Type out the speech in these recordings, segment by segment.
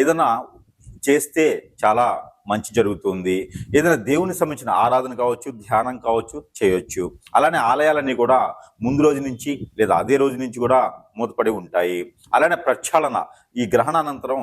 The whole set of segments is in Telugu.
ఏదైనా చేస్తే చాలా మంచి జరుగుతుంది. ఏదైనా దేవునికి సంబంధించిన ఆరాధన కావచ్చు ధ్యానం కావచ్చు చేయొచ్చు. అలానే ఆలయాలన్నీ కూడా ముందు రోజు నుంచి లేదా అదే రోజు నుంచి కూడా మూతపడి ఉంటాయి. అలానే ప్రక్షాళన ఈ గ్రహణానంతరం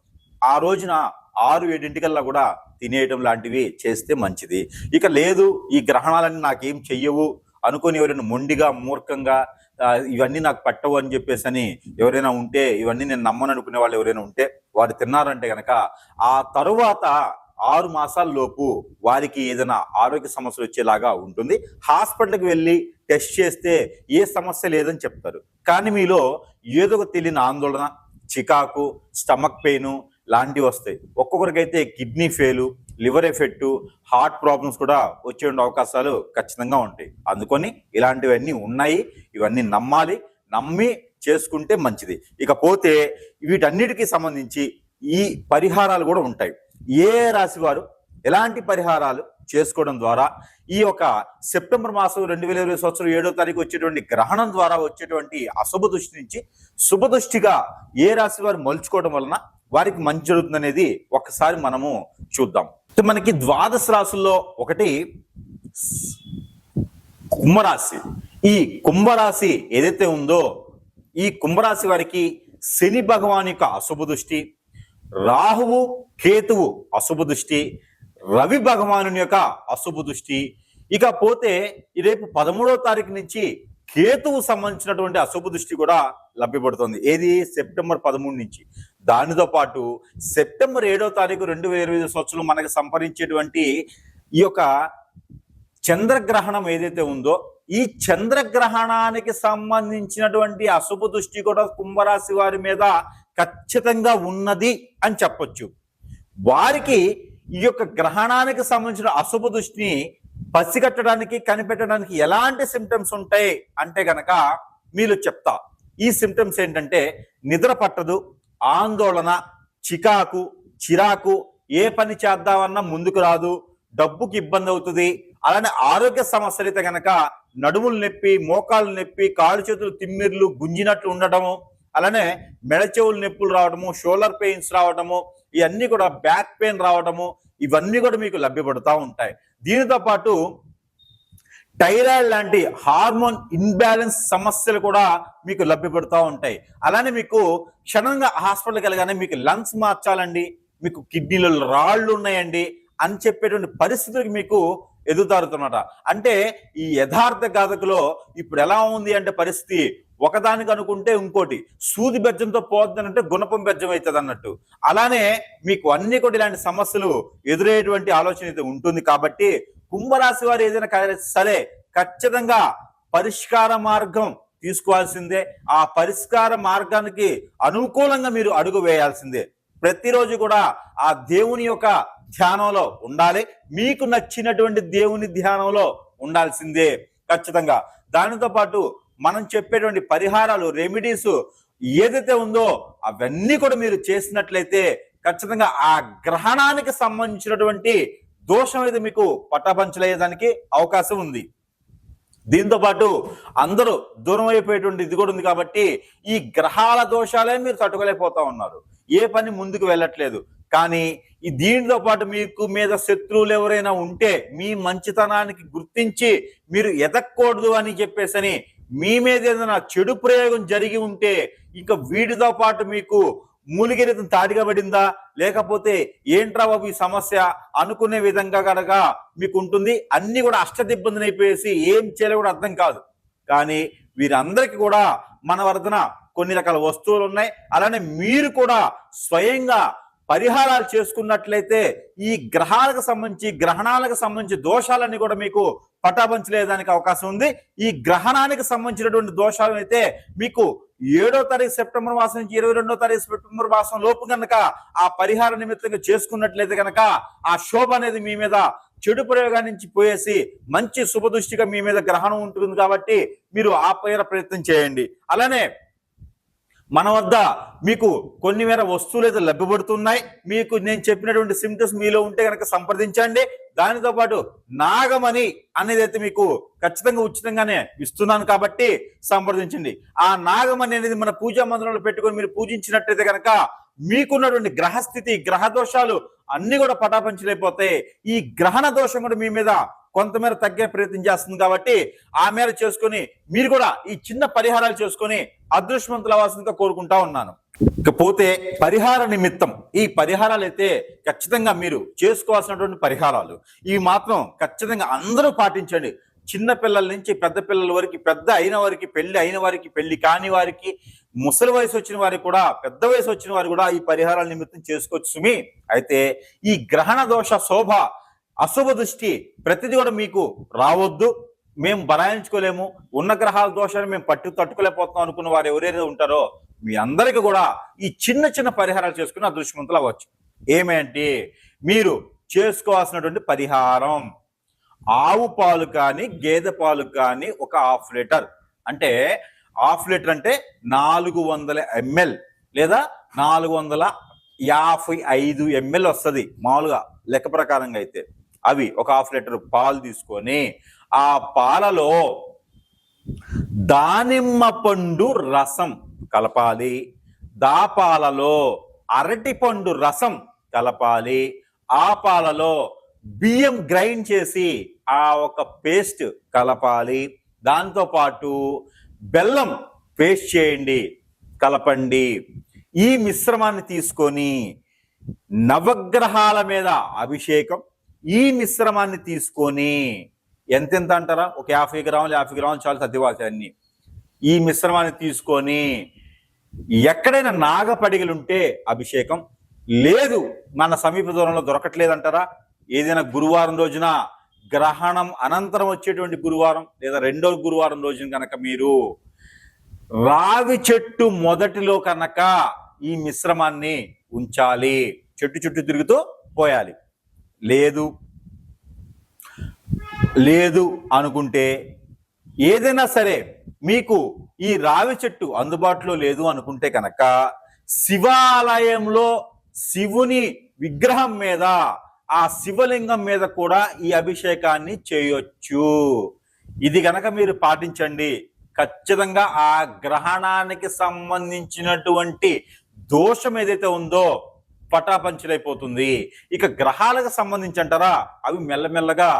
ఆ రోజున ఆరు ఏడింటికల్లా కూడా తినేయడం లాంటివి చేస్తే మంచిది. ఇక లేదు ఈ గ్రహణాలన్నీ నాకేం చెయ్యవు అనుకొని ఎవరైనా మొండిగా మూర్ఖంగా ఇవన్నీ నాకు పట్టవు అని చెప్పేసి అని ఎవరైనా ఉంటే ఇవన్నీ నేను నమ్మను అనుకునే వాళ్ళు ఎవరైనా ఉంటే వారు తిన్నారంటే కనుక ఆ తరువాత ఆరు మాసాల లోపు వారికి ఏదైనా ఆరోగ్య సమస్యలు వచ్చేలాగా ఉంటుంది. హాస్పిటల్కి వెళ్ళి టెస్ట్ చేస్తే ఏ సమస్య లేదని చెప్తారు. కానీ మీలో ఏదో ఒక తెలియని ఆందోళన చికాకు స్టమక్ పెయిన్ లాంటివి వస్తాయి. ఒక్కొక్కరికైతే kidney fail liver effect heart problems కూడా వచ్చే అవకాశాలు ఖచ్చితంగా ఉంటాయి. అందుకని ఇలాంటివన్నీ ఉన్నాయి. ఇవన్నీ నమ్మాలి. నమ్మి చేసుకుంటే మంచిది. ఇకపోతే వీటన్నిటికీ సంబంధించి ఈ పరిహారాలు కూడా ఉంటాయి. ఏ రాశి వారు ఎలాంటి పరిహారాలు చేసుకోవడం ద్వారా ఈ యొక్క సెప్టెంబర్ మాసం రెండు వేల ఇరవై సంవత్సరం ఏడో తారీఖు వచ్చేటువంటి గ్రహణం ద్వారా వచ్చేటువంటి అశుభ దృష్టి నుంచి శుభదృష్టిగా ఏ రాశి వారు మలుచుకోవడం వలన వారికి మంచి జరుగుతుంది అనేది ఒకసారి మనము చూద్దాం. మనకి ద్వాదశ రాశుల్లో ఒకటి కుంభరాశి. ఈ కుంభరాశి ఏదైతే ఉందో ఈ కుంభరాశి వారికి శని భగవాన్ యొక్క అశుభ దృష్టి రాహువు కేతువు అశుభ దృష్టి రవి భగవాను యొక్క అశుభ దృష్టి. ఇక పోతే ఈ రేపు పదమూడవ తారీఖు నుంచి కేతువు సంబంధించినటువంటి అశుభ దృష్టి కూడా లభ్యపడుతుంది. ఏది? సెప్టెంబర్ పదమూడు నుంచి. దానితో పాటు సెప్టెంబర్ ఏడో తారీఖు రెండు వేల ఇరవై ఐదు సంవత్సరం మనకు సంపరించేటువంటి ఈ యొక్క చంద్రగ్రహణం ఏదైతే ఉందో ఈ చంద్రగ్రహణానికి సంబంధించినటువంటి అశుభ దృష్టి కూడా కుంభరాశి వారి మీద ఖచ్చితంగా ఉన్నది అని చెప్పొచ్చు. వారికి ఈ యొక్క గ్రహణానికి సంబంధించిన అశుభ దృష్టిని పసిగట్టడానికి కనిపెట్టడానికి ఎలాంటి సిమ్టమ్స్ ఉంటాయి అంటే గనక మీరు చెప్తా. ఈ సిమ్టమ్స్ ఏంటంటే నిద్ర పట్టదు ఆందోళన చికాకు చిరాకు ఏ పని చేద్దామన్నా ముందుకు రాదు డబ్బుకి ఇబ్బంది అవుతుంది. అలానే ఆరోగ్య సమస్యలు అయితే నడుములు నొప్పి మోకాళ్ళు నొప్పి కాళ్ళు చేతులు తిమ్మిర్లు గుంజినట్లు ఉండటము అలానే మెడ చెవులు నొప్పులు రావడము షోలర్ పెయిన్స్ రావడము ఇవన్నీ కూడా బ్యాక్ పెయిన్ రావడము ఇవన్నీ కూడా మీకు లభ్యపడుతూ ఉంటాయి. దీనితో పాటు థైరాయిడ్ లాంటి హార్మోన్ ఇన్బ్యాలెన్స్ సమస్యలు కూడా మీకు లభ్యపడుతూ ఉంటాయి. అలానే మీకు క్షణంగా హాస్పిటల్కి వెళ్ళగానే మీకు లంగ్స్ మార్చాలండి మీకు కిడ్నీలలో రాళ్ళు ఉన్నాయండి అని చెప్పేటువంటి పరిస్థితులకు మీకు ఎదుగుతారుతున్నమాట అంటే ఈ యథార్థ గాథకులో ఇప్పుడు ఎలా ఉంది అంటే పరిస్థితి ఒకదానికి అనుకుంటే ఇంకోటి. సూది బెజ్జంతో పోతుందంటే గుణపం బెజ్జం అవుతుంది అన్నట్టు. అలానే మీకు అన్ని కూడా ఇలాంటి సమస్యలు ఎదురయ్యేటువంటి ఆలోచన అయితే ఉంటుంది కాబట్టి కుంభరాశి వారు ఏదైనా సరే ఖచ్చితంగా పరిష్కార మార్గం తీసుకోవాల్సిందే. ఆ పరిష్కార మార్గానికి అనుకూలంగా మీరు అడుగు వేయాల్సిందే. ప్రతిరోజు కూడా ఆ దేవుని యొక్క ధ్యానంలో ఉండాలి. మీకు నచ్చినటువంటి దేవుని ధ్యానంలో ఉండాల్సిందే ఖచ్చితంగా. దానితో పాటు మనం చెప్పేటువంటి పరిహారాలు రెమెడీస్ ఏదైతే ఉందో అవన్నీ కూడా మీరు చేసినట్లయితే ఖచ్చితంగా ఆ గ్రహణానికి సంబంధించినటువంటి దోషం ఇది మీకు పటాపంచలయ్యేదానికి అవకాశం ఉంది. దీంతో పాటు అందరూ దూరం అయిపోయేటువంటి ఇది కూడా ఉంది కాబట్టి ఈ గ్రహాల దోషాలే మీరు తట్టుకోలేకపోతా ఉన్నారు. ఏ పని ముందుకు వెళ్ళట్లేదు. కానీ ఈ దీనితో పాటు మీకు మీద శత్రువులు ఎవరైనా ఉంటే మీ మంచితనానికి గుర్తించి మీరు ఎదక్కూడదు అని చెప్పేసని మీ మీద ఏదైనా చెడు ప్రయోగం జరిగి ఉంటే ఇంకా వీటితో పాటు మీకు మూలిగిరితం తాడిగా పడిందా లేకపోతే ఏంట్రా బాబు ఈ సమస్య? అనుకునే విధంగా కనుక మీకు ఉంటుంది అన్ని కూడా అష్టదిబ్బందిని అయిపోయేసి ఏం చేయాలో కూడా అర్థం కాదు. కానీ వీరందరికీ కూడా మన వరదన కొన్ని రకాల వస్తువులు ఉన్నాయి. అలానే మీరు కూడా స్వయంగా పరిహారాలు చేసుకున్నట్లయితే ఈ గ్రహాలకు సంబంధించి గ్రహణాలకు సంబంధించి దోషాలన్నీ కూడా మీకు పటాపంచలేదానికి అవకాశం ఉంది. ఈ గ్రహణానికి సంబంధించినటువంటి దోషాలు అయితే మీకు ఏడో తారీఖు సెప్టెంబర్ మాసం నుంచి ఇరవై రెండో తారీఖు సెప్టెంబర్ మాసం లోపు కనుక ఆ పరిహార నిమిత్తంగా చేసుకున్నట్లయితే కనుక ఆ శోభ అనేది మీ మీద చెడు ప్రయోగాల నుంచి పోయేసి మంచి శుభదృష్టిగా మీ మీద గ్రహణం ఉంటుంది కాబట్టి మీరు ఆ ప్రయత్నం చేయండి. అలానే మన వద్ద మీకు కొన్ని మేర వస్తువులు అయితే లభ్యపడుతున్నాయి. మీకు నేను చెప్పినటువంటి సిమ్టమ్స్ మీలో ఉంటే కనుక సంప్రదించండి. దానితో పాటు నాగమణి అనేది అయితే మీకు ఖచ్చితంగా ఉచితంగానే ఇస్తున్నాను కాబట్టి సంప్రదించండి. ఆ నాగమణి అనేది మన పూజా మందిరంలో పెట్టుకొని మీరు పూజించినట్టయితే కనుక మీకున్నటువంటి గ్రహస్థితి గ్రహ దోషాలు అన్ని కూడా పటాపంచలైపోతాయి. ఈ గ్రహణ దోషం కూడా మీ మీద కొంతమేర తగ్గే ప్రయత్నం చేస్తుంది కాబట్టి ఆ మేర చేసుకుని మీరు కూడా ఈ చిన్న పరిహారాలు చేసుకొని అదృష్టవంతులు అవ్వాల్సిందిగా కోరుకుంటా ఉన్నాను. ఇకపోతే పరిహార నిమిత్తం ఈ పరిహారాలు అయితే ఖచ్చితంగా మీరు చేసుకోవాల్సినటువంటి పరిహారాలు. ఇవి మాత్రం ఖచ్చితంగా అందరూ పాటించండి. చిన్న పిల్లల నుంచి పెద్ద పిల్లల వరకు పెద్ద అయిన వారికి పెళ్ళి అయిన వారికి పెళ్ళి కాని వారికి ముసలి వయసు వచ్చిన వారికి కూడా పెద్ద వయసు వచ్చిన వారు కూడా ఈ పరిహారాల నిమిత్తం చేసుకోవచ్చు సుమి. అయితే ఈ గ్రహణ దోష శోభ అశుభ దృష్టి ప్రతిదీ కూడా మీకు రావద్దు. మేము బనాయించుకోలేము ఉన్న గ్రహాల దోషాన్ని మేము పట్టు తట్టుకోలేకపోతున్నాం అనుకున్న వారు ఎవరైతే ఉంటారో మీ అందరికీ కూడా ఈ చిన్న చిన్న పరిహారాలు చేసుకుని అదృష్టవంతులు అవ్వచ్చు. ఏమేంటి? మీరు చేసుకోవాల్సినటువంటి పరిహారం. ఆవు పాలు కానీ గేదె పాలు కానీ ఒక హాఫ్ లీటర్. అంటే హాఫ్ లీటర్ అంటే నాలుగు వందల ఎంఎల్ లేదా నాలుగు వందల యాభై ఐదు ఎంఎల్ వస్తుంది మామూలుగా లెక్క ప్రకారంగా అయితే. అవి ఒక హాఫ్ లీటర్ పాలు తీసుకొని ఆ పాలలో దానిమ్మ పండు రసం కలపాలి. దా పాలలో అరటిపండు రసం కలపాలి. ఆ పాలలో బియ్యం గ్రైండ్ చేసి ఆ ఒక పేస్ట్ కలపాలి. దాంతోపాటు బెల్లం పేస్ట్ చేయండి కలపండి. ఈ మిశ్రమాన్ని తీసుకొని నవగ్రహాల మీద అభిషేకం ఈ మిశ్రమాన్ని తీసుకొని ఎంతెంత అంటారా? ఒక యాభై గ్రాములు యాభై గ్రాములు చాలు సర్దివాల్సి అన్ని. ఈ మిశ్రమాన్ని తీసుకొని ఎక్కడైనా నాగపడిగలుంటే అభిషేకం లేదు. మన సమీప దూరంలో దొరకట్లేదంటారా? ఏదైనా గురువారం రోజున గ్రహణం అనంతరం వచ్చేటువంటి గురువారం లేదా రెండో గురువారం రోజున కనుక మీరు రావి చెట్టు మొదటిలో కనుక ఈ మిశ్రమాన్ని ఉంచాలి. చెట్టు చుట్టూ తిరుగుతూ పోయాలి. లేదు. లేదు అనుకుంటే ఏదైనా సరే మీకు ఈ రావి చెట్టు అందుబాటులో లేదు అనుకుంటే కనుక శివాలయంలో శివుని విగ్రహం మీద ఆ శివలింగం మీద కూడా ఈ అభిషేకాన్ని చేయొచ్చు. ఇది గనక మీరు పాటించండి. ఖచ్చితంగా ఆ గ్రహణానికి సంబంధించినటువంటి దోషం ఏదైతే ఉందో పటాపంచలైపోతుంది. ఇక గ్రహాలకు సంబంధించి అంటారా అవి మెల్లమెల్లగా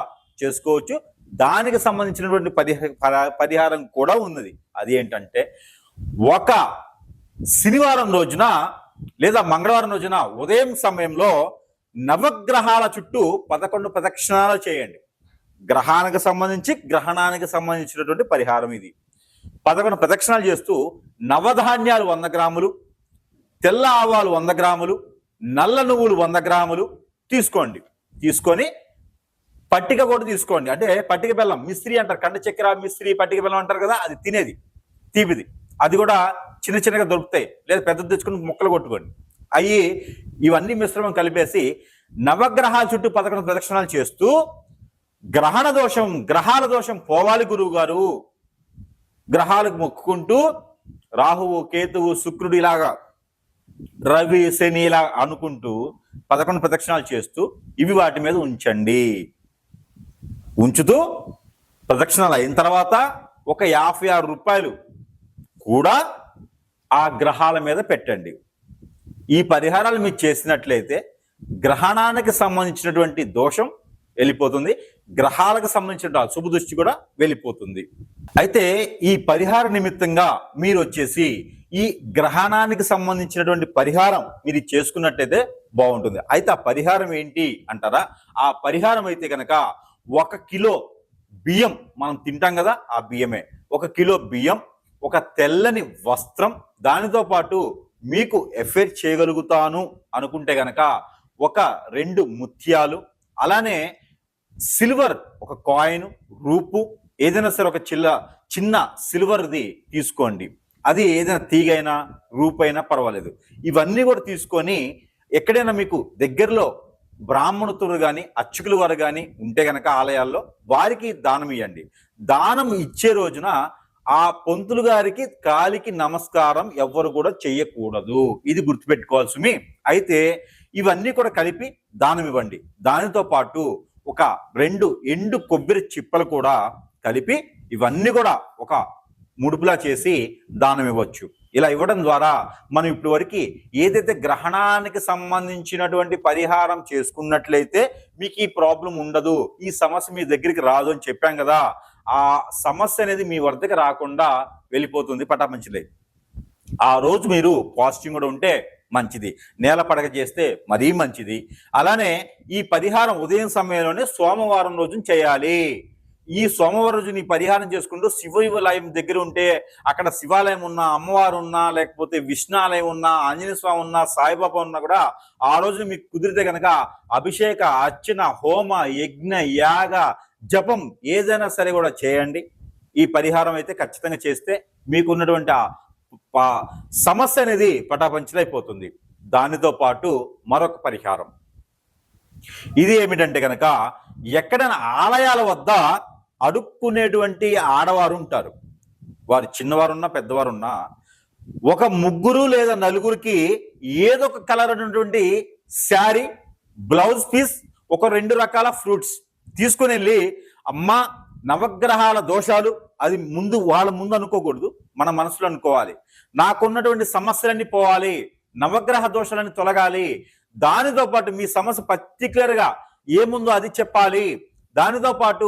చేసుకోవచ్చు. దానికి సంబంధించినటువంటి పరిహార పరిహారం కూడా ఉన్నది. అది ఏంటంటే ఒక శనివారం రోజున లేదా మంగళవారం రోజున ఉదయం సమయంలో నవగ్రహాల చుట్టూ పదకొండు ప్రదక్షిణాలు చేయండి. గ్రహానికి సంబంధించి గ్రహణానికి సంబంధించినటువంటి పరిహారం ఇది. పదకొండు ప్రదక్షిణాలు చేస్తూ నవధాన్యాలు వంద గ్రాములు తెల్ల ఆవాలు వంద గ్రాములు నల్ల నువ్వులు వంద గ్రాములు తీసుకోండి. తీసుకొని పట్టిక కూడా తీసుకోండి. అంటే పట్టిక బెల్లం మిస్త్రీ అంటారు. కండ చక్కెర మిస్త్రీ పట్టిక బెల్లం అంటారు కదా అది తినేది తీపిది. అది కూడా చిన్న చిన్నగా దొరుకుతాయి. లేదా పెద్ద తెచ్చుకుని ముక్కలు కొట్టుకోండి. అవి ఇవన్నీ మిశ్రమం కలిపేసి నవగ్రహాల చుట్టూ పదకొండు ప్రదక్షిణాలు చేస్తూ గ్రహణ దోషం గ్రహాల దోషం పోవాలి గురువు గారు గ్రహాలకు మొక్కుకుంటూ రాహువు కేతువు శుక్రుడు ఇలాగా రవి శని ఇలా అనుకుంటూ పదకొండు ప్రదక్షిణాలు చేస్తూ ఇవి వాటి మీద ఉంచండి. ఉంచుతూ ప్రదక్షిణాలు అయిన తర్వాత ఒక యాభై ఆరు రూపాయలు కూడా ఆ గ్రహాల మీద పెట్టండి. ఈ పరిహారాలు మీరు చేసినట్లయితే గ్రహణానికి సంబంధించినటువంటి దోషం వెళ్ళిపోతుంది. గ్రహాలకు సంబంధించిన శుభ దృష్టి కూడా వెళ్ళిపోతుంది. అయితే ఈ పరిహార నిమిత్తంగా మీరు వచ్చేసి ఈ గ్రహణానికి సంబంధించినటువంటి పరిహారం మీరు చేసుకున్నట్టయితే బాగుంటుంది. అయితే ఆ పరిహారం ఏంటి అంటారా? ఆ పరిహారం అయితే కనుక ఒక కిలో బియ్యం మనం తింటాం కదా ఆ బియ్యమే. ఒక కిలో బియ్యం ఒక తెల్లని వస్త్రం దానితో పాటు మీకు ఎఫెర్ చేయగలుగుతాను అనుకుంటే గనక ఒక రెండు ముత్యాలు అలానే సిల్వర్ ఒక కాయిన్ రూపు ఏదైనా సరే ఒక చిల్ల చిన్న సిల్వర్ది తీసుకోండి. అది ఏదైనా తీగైనా రూపైనా పర్వాలేదు. ఇవన్నీ కూడా తీసుకొని ఎక్కడైనా మీకు దగ్గరలో బ్రాహ్మణుతులు కానీ అర్చకులు వారు కానీ ఉంటే గనక ఆలయాల్లో వారికి దానం ఇవ్వండి దానం ఇచ్చే రోజున ఆ పొంతులు గారికి కాలికి నమస్కారం ఎవ్వరు కూడా చెయ్యకూడదు. ఇది గుర్తుపెట్టుకోవాల్సి అయితే ఇవన్నీ కూడా కలిపి దానం ఇవ్వండి. దానితో పాటు ఒక రెండు ఎండు కొబ్బరి చిప్పలు కూడా కలిపి ఇవన్నీ కూడా ఒక ముడుపులా చేసి దానం ఇవ్వచ్చు. ఇలా ఇవ్వడం ద్వారా మనం ఇప్పటి వరకు ఏదైతే గ్రహణానికి సంబంధించినటువంటి పరిహారం చేసుకున్నట్లయితే మీకు ఈ ప్రాబ్లం ఉండదు ఈ సమస్య మీ దగ్గరికి రాదు అని చెప్పాం కదా ఆ సమస్య అనేది మీ వద్దకు రాకుండా వెళ్ళిపోతుంది పటాపంచలే. ఆ రోజు మీరు పాజిటివ్ కూడా ఉంటే మంచిది నేల పడక చేస్తే మరీ మంచిది. అలానే ఈ పరిహారం ఉదయం సమయంలోనే సోమవారం రోజున చేయాలి. ఈ సోమవారుజుని పరిహారం చేసుకుంటూ శివాలయం దగ్గర ఉంటే అక్కడ శివాలయం ఉన్నా అమ్మవారు ఉన్నా లేకపోతే విష్ణాలయం ఉన్నా ఆంజనేయ స్వామి ఉన్నా సాయిబాబా ఉన్నా కూడా ఆ రోజు మీకు కుదిరితే కనుక అభిషేక అర్చన హోమ యజ్ఞ యాగ జపం ఏదైనా సరే కూడా చేయండి. ఈ పరిహారం అయితే ఖచ్చితంగా చేస్తే మీకున్నటువంటి ఆ సమస్య అనేది పటాపంచలైపోతుంది. దానితో పాటు మరొక పరిహారం. ఇది ఏమిటంటే కనుక ఎక్కడైనా ఆలయాల వద్ద అడుక్కునేటువంటి ఆడవారు ఉంటారు. వారు చిన్నవారున్నా పెద్దవారున్నా ఒక ముగ్గురు లేదా నలుగురికి ఏదో ఒక కలర్ అనేటువంటి శారీ బ్లౌజ్ పీస్ ఒక రెండు రకాల ఫ్రూట్స్ తీసుకుని వెళ్ళి అమ్మ నవగ్రహాల దోషాలు అది ముందు వాళ్ళ ముందు అనుకోకూడదు మన మనసులో అనుకోవాలి. నాకున్నటువంటి సమస్యలన్నీ పోవాలి నవగ్రహ దోషాలన్నీ తొలగాలి దానితో పాటు మీ సమస్య పర్టికులర్గా ఏముందో అది చెప్పాలి దానితో పాటు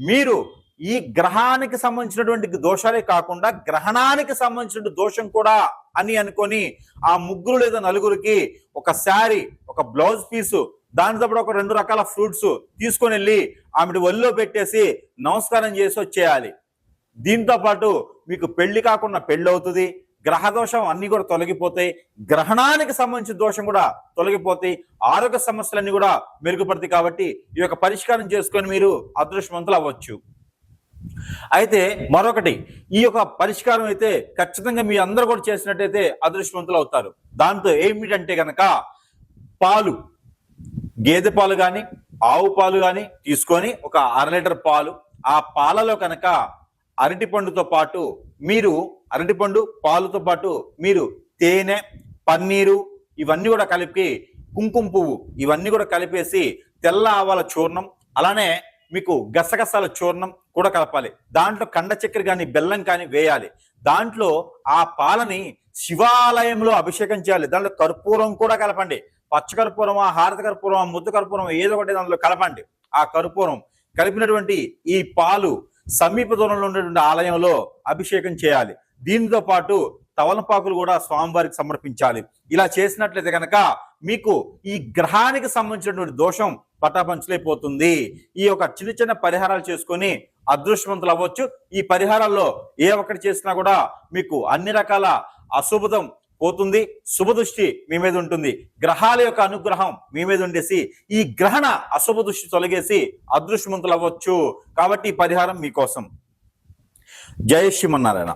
మీరు ఈ గ్రహానికి సంబంధించినటువంటి దోషాలే కాకుండా గ్రహణానికి సంబంధించిన దోషం కూడా అని అనుకొని ఆ ముగ్గురు లేదా నలుగురికి ఒక శారీ ఒక బ్లౌజ్ పీసు దానితో పాటు ఒక రెండు రకాల ఫ్రూట్స్ తీసుకొని వెళ్ళి ఆమెటి ఒళ్ళో పెట్టేసి నమస్కారం చేసి వచ్చేయాలి. దీంతో పాటు మీకు పెళ్ళి కాకుండా పెళ్ళి అవుతుంది గ్రహ దోషం అన్ని కూడా తొలగిపోతాయి. గ్రహణానికి సంబంధించిన దోషం కూడా తొలగిపోతాయి. ఆరోగ్య సమస్యలన్నీ కూడా మెరుగుపడతాయి కాబట్టి ఈ యొక్క పరిష్కారం చేసుకొని మీరు అదృష్టవంతులు అవ్వచ్చు. అయితే మరొకటి ఈ యొక్క పరిష్కారం అయితే ఖచ్చితంగా మీ అందరూ కూడా చేసినట్టయితే అదృష్టవంతులు అవుతారు. దాంతో ఏమిటంటే కనుక పాలు గేదె పాలు కానీ ఆవు పాలు కానీ తీసుకొని ఒక అర లీటర్ పాలు ఆ పాలలో కనుక అరటిపండుతో పాటు మీరు అరటిపండు పాలుతో పాటు మీరు తేనె పన్నీరు ఇవన్నీ కూడా కలిపి కుంకుమ పువ్వు ఇవన్నీ కూడా కలిపేసి తెల్ల ఆవాల చూర్ణం అలానే మీకు గసగసాల చూర్ణం కూడా కలపాలి. దాంట్లో కండ చక్కెర కానీ బెల్లం కానీ వేయాలి. దాంట్లో ఆ పాలని శివాలయంలో అభిషేకం చేయాలి. దాంట్లో కర్పూరం కూడా కలపండి. పచ్చకర్పూరమా హారత కర్పూరమా కర్పూరం ఏదో ఒకటి దాంట్లో కలపండి. ఆ కర్పూరం కలిపినటువంటి ఈ పాలు సమీప దూరంలో ఉన్నటువంటి ఆలయంలో అభిషేకం చేయాలి. దీనితో పాటు తవలపాకులు కూడా స్వామివారికి సమర్పించాలి. ఇలా చేసినట్లయితే కనుక మీకు ఈ గ్రహానికి సంబంధించినటువంటి దోషం పటాపంచలైపోతుంది. ఈ యొక్క చిన్న చిన్న పరిహారాలు చేసుకొని అదృష్టవంతులు అవ్వచ్చు. ఈ పరిహారాల్లో ఏ ఒక్కటి చేసినా కూడా మీకు అన్ని రకాల అశుభం పోతుంది. శుభదృష్టి మీ మీద ఉంటుంది. గ్రహాల యొక్క అనుగ్రహం మీ మీద ఉండేసి ఈ గ్రహణ అశుభ దృష్టి తొలగేసి అదృష్టవంతులు అవ్వచ్చు. కాబట్టి పరిహారం మీకోసం. జయ శ్రీమన్నారాయణ.